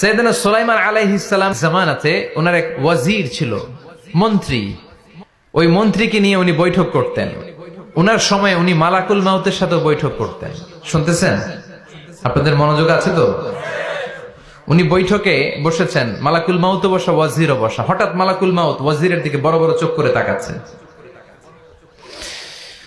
সৈয়দনা সুলাইমান আলাইহিসসালাম জামানাতে ওনার এক ওয়াজির ছিল, মন্ত্রী। ওই মন্ত্রীকে নিয়ে উনি বৈঠক করতেন। ওনার সময় উনি মালাকুল মাউতের সাথে বৈঠক করতেন। শুনতেছেন? আপনাদের মনোযোগ আছে তো? উনি বৈঠকে বসেছেন, মালাকুল মাউত বসা, ওয়াজিরও বসা। হঠাৎ মালাকুল মাউত ওয়াজিরের দিকে বড় বড় চোখ করে তাকাচ্ছেন।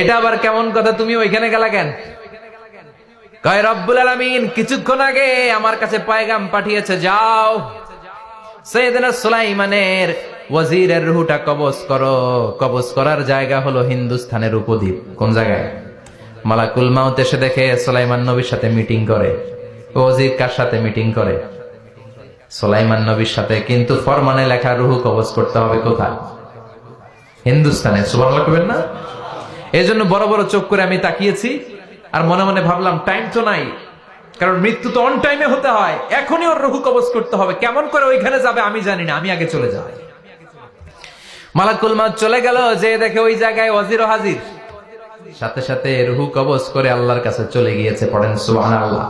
এটা আবার কেমন কথা? তুমি ওইখানে গেলা কেন? কয়, রব্বুল আলামিন, কিছুক্ষণ আগে আমার কাছে পায়গাম পাঠিয়েছে, যাও। সৈয়দনা সুলাইমানের ওয়াজিরের রুহুটা কবজ করো। কবজ করার জায়গা হলো হিন্দুস্তানের উপদ্বীপ। কোন জায়গায়? মালাকুল মাউত এসে দেখে সুলাইমান নবীর সাথে মিটিং করে। ওয়াজির কার সাথে মিটিং করে? সুলাইমান নবীর সাথে, কিন্তু ফরমানে লেখা রুহু কবজ করতে হবে কোথায়? হিন্দুস্তানে সুবহানাল্লাহ কবেন না? এই জন্য বড় বড় চোখ করে আমি তাকিয়েছি আর মনে মনে ভাবলাম টাইম তো নাই। কারণ মৃত্যু তো অন টাইমে হতে হয়। এখনই ওর রুহু কবজ করতে হবে। কেমন করে ওইখানে যাবে আমি জানি না। আমি আগে চলে যাই। মালাকুল মাউত চলে গেল, যে দেখে ওই জায়গায় ওয়াজির হাজির। সাথে সাথে রুহু কবজ করে আল্লাহর কাছে চলে গিয়েছে, পড়েন সুবহানাল্লাহ।